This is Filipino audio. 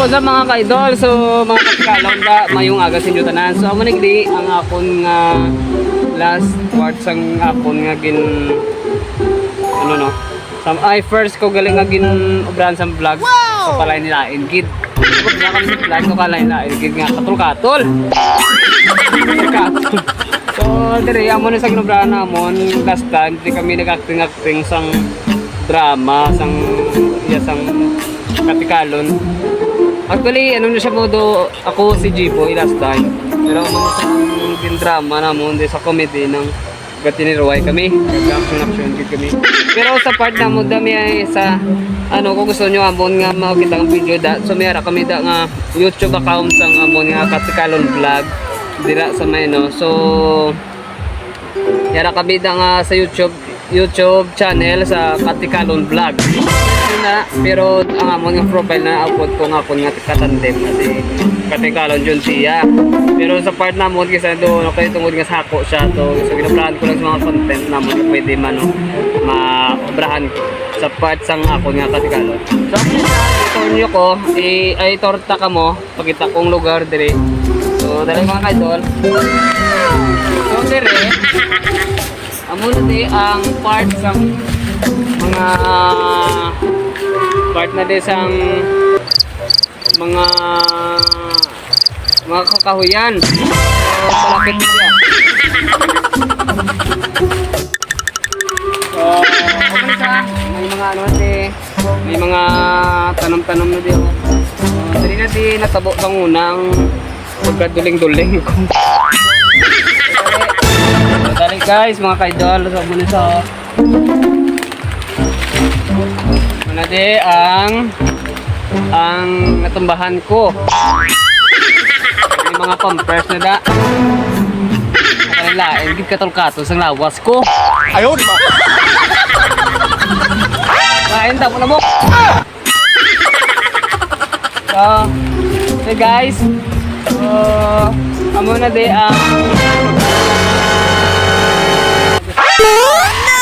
what's up mga ka-idol? So, mga kapikalaw da, mayong aga sa inyo tanan. So, amo nagdi ang akon nga last part sang akon nga gin ano no? Sam ay first ko galing nga gin obran sa vlog. Wow! So, nila gid. So, na kami sa vlog ko nila gid nga katol-katol. Katol. So, dire amo na sa ginobran namon last time di kami nag-acting-acting sang drama sang iya sang katikalon. Actually, ano na siya modo, ako si Jibo last time. Pero ano sa din drama na mo, sa comedy ng Gatinirway kami. Nag-action-action gid kami. Pero sa part na mo, dami ay sa, ano, kung gusto nyo amon nga makita ang video da, so mayara kami da nga YouTube account sang amon nga Katikalon Vlog. Dira sa may no. So, Yara kami da nga sa YouTube YouTube channel sa Katikalon Vlog. Yun na, pero ang amon profile na upload ko nga po nga katandem kasi Katikalon John siya. Pero sa part na mo kasi do no kay tungod nga sako siya to so ginaplahan ko lang sa mga content na mo pwede man no, ma-obrahan ko sa part sang ako nga Katikalon. So ako na itornyo ko i ay torta ka mo pakita kong lugar dire. So dali mga kaidol. So dire Amo di ang part sa mga part na di sang mga mga kakahuyan. So, palapit na siya. So, okay siya. May mga ano di, may mga tanong-tanong na di. So, dali na di natabo bang unang pagkaduling-duling guys, mga kaidol, sa muna sa Muna di ang ang natumbahan ko. May mga pampers na da. Nakalilain, gid katol-katol sang lawas ko. Di ba? Kain tamo na mo. So, so guys, so, amo na di ang No!